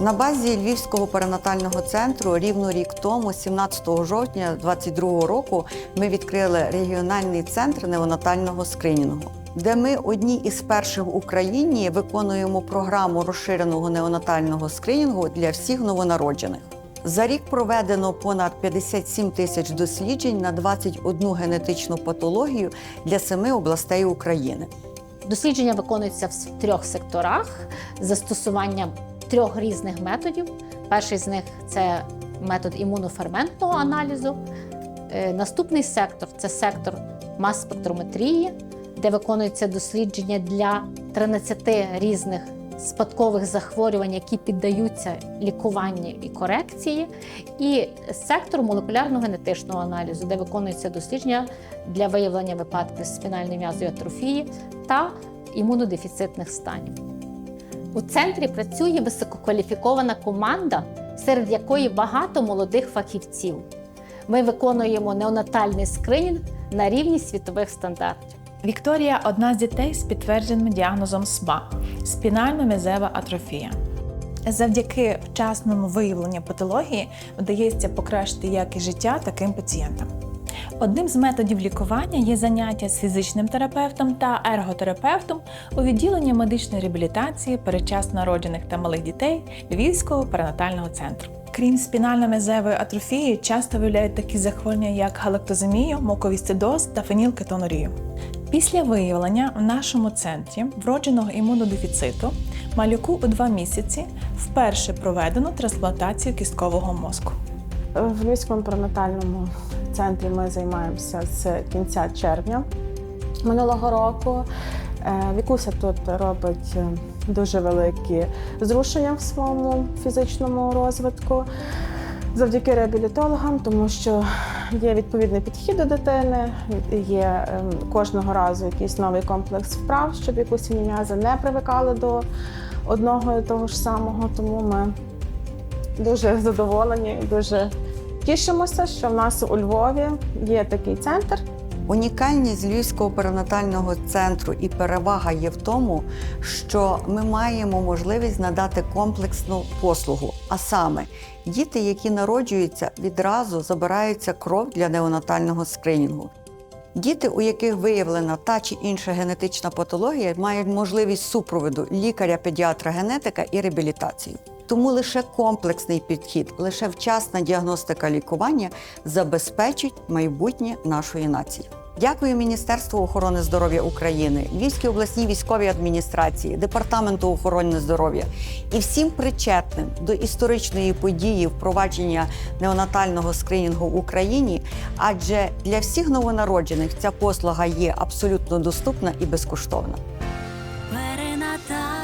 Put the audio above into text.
На базі Львівського перинатального центру рівно рік тому, 17 жовтня 2022 року, ми відкрили регіональний центр неонатального скринінгу, де ми одні із перших в Україні виконуємо програму розширеного неонатального скринінгу для всіх новонароджених. За рік проведено понад 57 тисяч досліджень на 21 генетичну патологію для семи областей України. Дослідження виконуються в трьох секторах з застосуванням трьох різних методів. Перший з них це метод імуноферментного аналізу. Е, Наступний сектор це сектор мас-спектрометрії, де виконуються дослідження для 13 різних спадкових захворювань, які піддаються лікуванню і корекції, і сектор молекулярно-генетичного аналізу, де виконуються дослідження для виявлення випадків спінальної м'язової атрофії та імунодефіцитних станів. У центрі працює висококваліфікована команда, серед якої багато молодих фахівців. Ми виконуємо неонатальний скринінг на рівні світових стандартів. Вікторія одна з дітей з підтвердженим діагнозом СМА спінально-мезева атрофія. Завдяки вчасному виявленню патології вдається покращити якість життя таким пацієнтам. Одним з методів лікування є заняття з фізичним терапевтом та ерготерапевтом у відділенні медичної реабілітації передчасно народжених та малих дітей Львівського перинатального центру. Крім спінально-мезевої атрофії, часто виявляють такі захворювання, як галактоземію, муковісцидоз та фенілкетонурію. Після виявлення в нашому центрі вродженого імунодефіциту малюку у два місяці вперше проведено трансплантацію кісткового мозку. В Львівському перинатальному центрі ми займаємося з кінця червня минулого року. Е, Вікуся тут робить е, дуже великі зрушення в своєму фізичному розвитку завдяки реабілітологам, тому що є відповідний підхід до дитини, є ем, кожного разу якийсь новий комплекс вправ, щоб якусіні м'язи не привикали до одного і того ж самого. Тому ми дуже задоволені дуже тішимося, що в нас у Львові є такий центр. Унікальність Львівського перинатального центру і перевага є в тому, що ми маємо можливість надати комплексну послугу. А саме, діти, які народжуються, відразу забираються кров для неонатального скринінгу. Діти, у яких виявлена та чи інша генетична патологія, мають можливість супроводу лікаря-педіатра генетика і реабілітації. Тому лише комплексний підхід, лише вчасна діагностика лікування забезпечить майбутнє нашої нації. Дякую Міністерству охорони здоров'я України, Львівській обласній військовій адміністрації, департаменту охорони здоров'я і всім причетним до історичної події впровадження неонатального скринінгу в Україні. Адже для всіх новонароджених ця послуга є абсолютно доступна і безкоштовна. Перинатальний